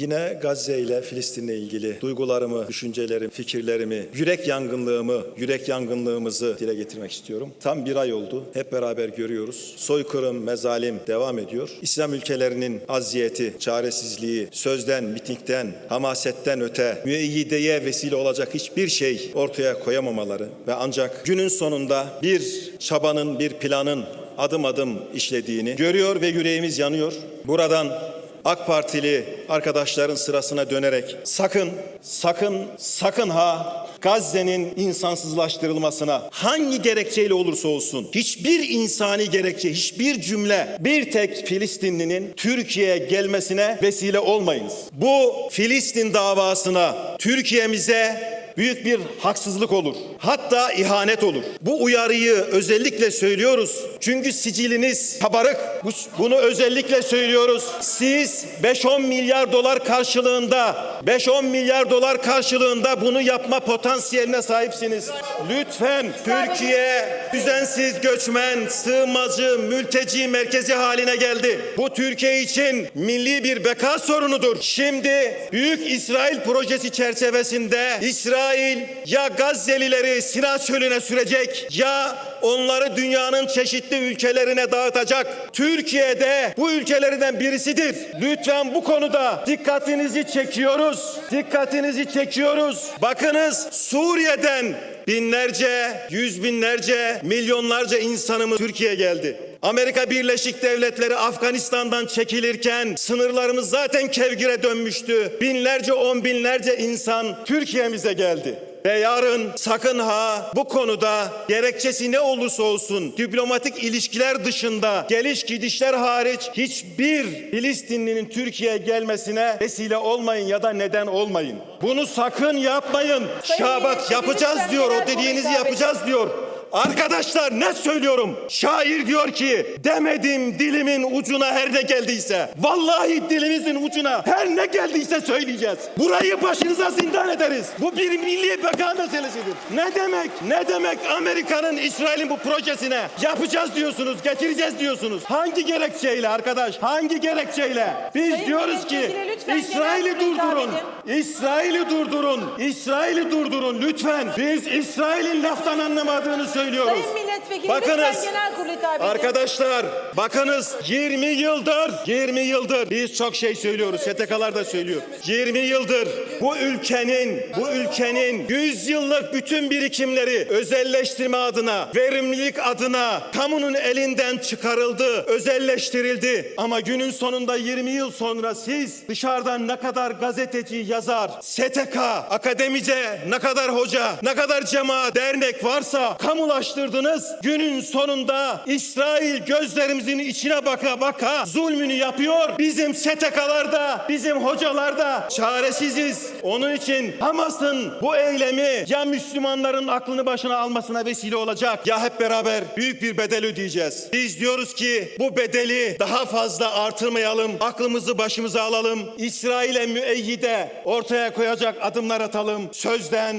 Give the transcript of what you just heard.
Yine Gazze ile Filistin'le ilgili duygularımı, düşüncelerimi, fikirlerimi, yürek yangınlığımı, yürek yangınlığımızı dile getirmek istiyorum. Tam bir ay oldu. Hep beraber görüyoruz. Soykırım, mezalim devam ediyor. İslam ülkelerinin aziyeti, çaresizliği, sözden, mitingden, hamasetten öte müeyyideye vesile olacak hiçbir şey ortaya koyamamaları ve ancak günün sonunda bir çabanın, bir planın adım adım işlediğini görüyor ve yüreğimiz yanıyor. Buradan AK Partili arkadaşların sırasına dönerek sakın, sakın, sakın ha Gazze'nin insansızlaştırılmasına hangi gerekçeyle olursa olsun hiçbir insani gerekçe, hiçbir cümle bir tek Filistinlinin Türkiye'ye gelmesine vesile olmayınız. Bu Filistin davasına Türkiye'mize büyük bir haksızlık olur. Hatta ihanet olur. Bu uyarıyı özellikle söylüyoruz. Çünkü siciliniz kabarık. Bu- Bunu özellikle söylüyoruz. Siz 5-10 milyar dolar karşılığında 5-10 milyar dolar karşılığında bunu yapma potansiyeline sahipsiniz. Lütfen Türkiye düzensiz göçmen, sığınmacı, mülteci merkezi haline geldi. Bu Türkiye için milli bir beka sorunudur. Şimdi Büyük İsrail projesi çerçevesinde İsrail ya Gazze'lileri Sina çölüne sürecek ya onları dünyanın çeşitli ülkelerine dağıtacak. Türkiye'de bu ülkelerden birisidir. Lütfen bu konuda dikkatinizi çekiyoruz. Dikkatinizi çekiyoruz. Bakınız Suriye'den binlerce, yüz binlerce, milyonlarca insanımız Türkiye'ye geldi. Amerika Birleşik Devletleri Afganistan'dan çekilirken sınırlarımız zaten kevgire dönmüştü. Binlerce, on binlerce insan Türkiye'mize geldi. Ve yarın sakın ha bu konuda gerekçesi ne olursa olsun diplomatik ilişkiler dışında geliş gidişler hariç hiçbir Filistinlinin Türkiye'ye gelmesine vesile olmayın ya da neden olmayın. Bunu sakın yapmayın. Sayın Milletvekili, yapacağız diyor o dediğinizi yapacağız diyor. Arkadaşlar ne söylüyorum? Şair diyor ki demedim dilimin ucuna her ne geldiyse. Vallahi dilimizin ucuna her ne geldiyse söyleyeceğiz. Burayı başınıza zindan ederiz. Bu bir milli beka meselesidir. Ne demek? Ne demek Amerika'nın İsrail'in bu projesine yapacağız diyorsunuz, getireceğiz diyorsunuz. Hangi gerekçeyle arkadaş? Hangi gerekçeyle? Biz Sayın diyoruz ki İsrail'i durdurun. İsrail'i durdurun. İsrail'i durdurun lütfen. Biz İsrail'in laftan anlamadığını söylüyoruz. Sayın milletvekili Bakınız. genel kurula hitap. Arkadaşlar bakınız 20 yıldır 20 yıldır biz çok şey söylüyoruz. STK'lar da söylüyor. 20 yıldır bu ülkenin bu ülkenin 100 yıllık bütün birikimleri özelleştirme adına, verimlilik adına kamunun elinden çıkarıldı, özelleştirildi. Ama günün sonunda 20 yıl sonra siz dışarıdan ne kadar gazeteci, yazar, STK, akademice, ne kadar hoca, ne kadar cemaat, dernek varsa kamulaştırdınız. Günün sonunda İsrail gözlerimizin içine baka baka zulmünü yapıyor. Bizim STK'larda, bizim hocalarda çaresiziz. Onun için Hamas'ın bu eylemi ya Müslümanların aklını başına almasına vesile olacak ya hep beraber büyük bir bedel ödeyeceğiz. Biz diyoruz ki bu bedeli daha fazla artırmayalım. Aklımızı başımıza alalım. İsrail'e müeyyide ortaya koyacak adımlar atalım. Sözden,